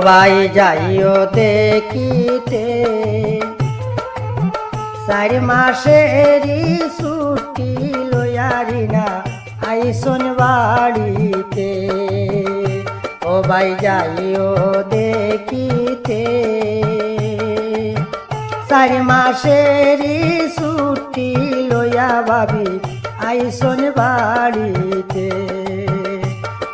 ভাই যাইও দেখিতে। চার মাসেরই ছুটি লয়ারি না আইসন বাড়িতে। ও ভাই যাইও দেখিতে। চার মাসেরই ছুটি লয়া ভাবি আইসন বাড়িতে।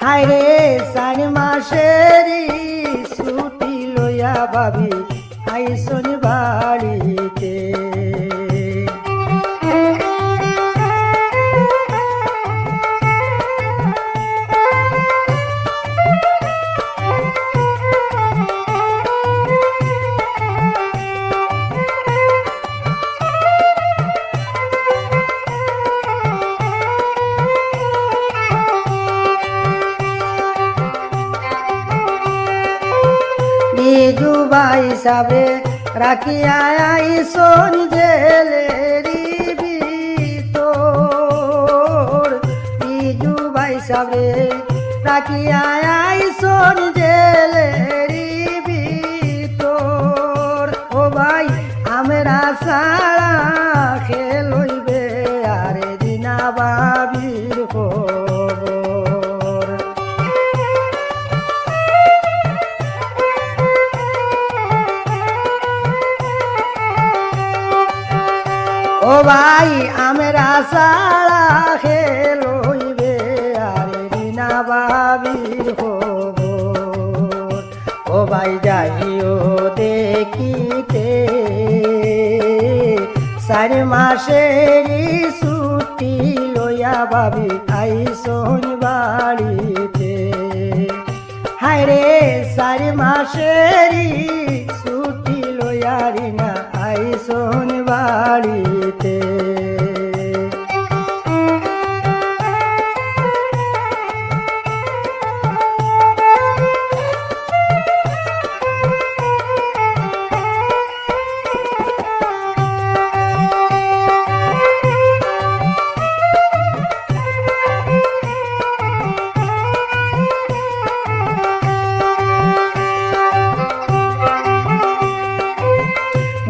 হায় রে, চার মাসেরই ভাবি আইসন বাড়িতে। বিজু ভাই সাবে রাখিয়া আইসন জেলেরি তো বিজু ভাই সাবে রাখিয়া আইসন জেলেরি আমরা সারা খেলইবে আরে বিনা বাবির খবর। ও ভাই যাইও দেখিতে, চার মাসেরই ছুটি লইয়া ভাবি আইসন বাড়িতে। হায় রে, চার মাসেরই ছুটি লইয়ারি না আইসন বাড়িতে।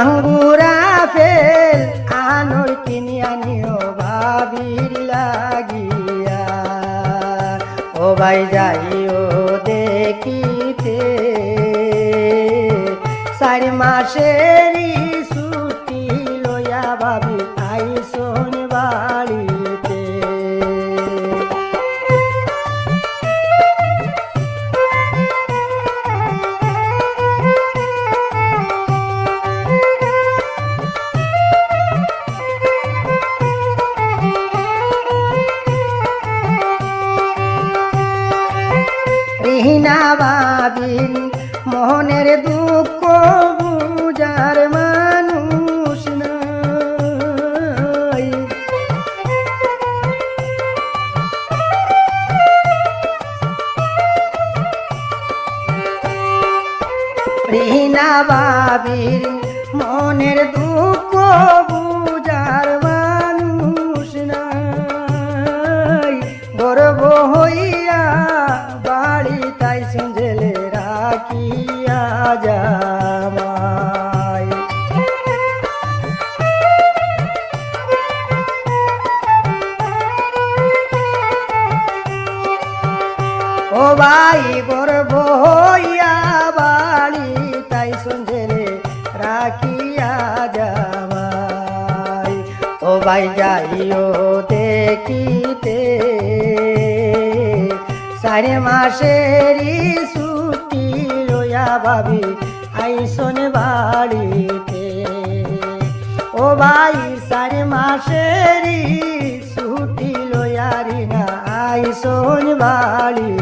আঙ্গুরা ফেল আনোর কিনি আনিও ভাবির লাগিয়া। ও ভাই যাইও দেখিতে চার মাসেরই রিহিনা বাবিন মোহনের দুঃখ বুজার মানুষ নাই। রিহিনা বাবির মনের দুঃখ ভাই গর্ব হইয়া বাড়ি তাই সঞ্জেলে রাখিয়া যাবাই ও ভাই যাইও দেখিতে। চারি মাসেরই ছুটি লইয়া ভাবি আইসন বাড়িতে। ও ভাই, চারি মাসেরই ছুটি আইসন বাড়িতে।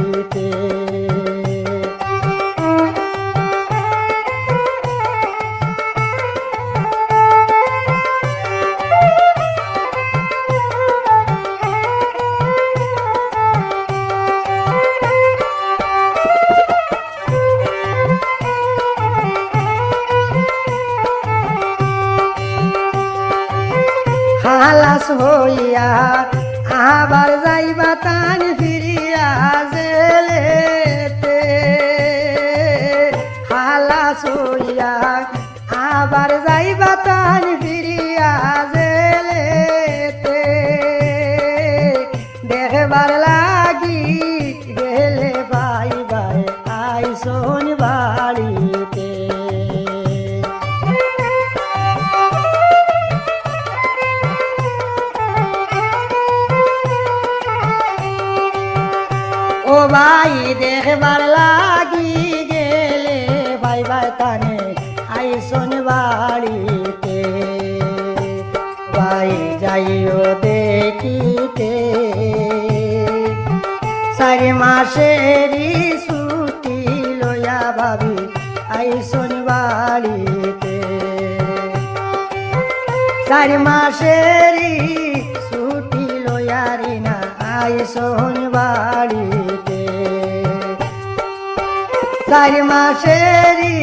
হইয়া আবার যাইবা তান ভাই দেখবার লাগি গেলে, ভাই ভাই তানে আইসন বাড়িতে। ভাই যাইও দেখিতে। চারি মাসেরই ছুটি লয়া ভাবি আইসন বাড়িতে। চারি মাসেরই ছুটি লয়ারি না আইসন বাড়িতে। চারি মাসেরই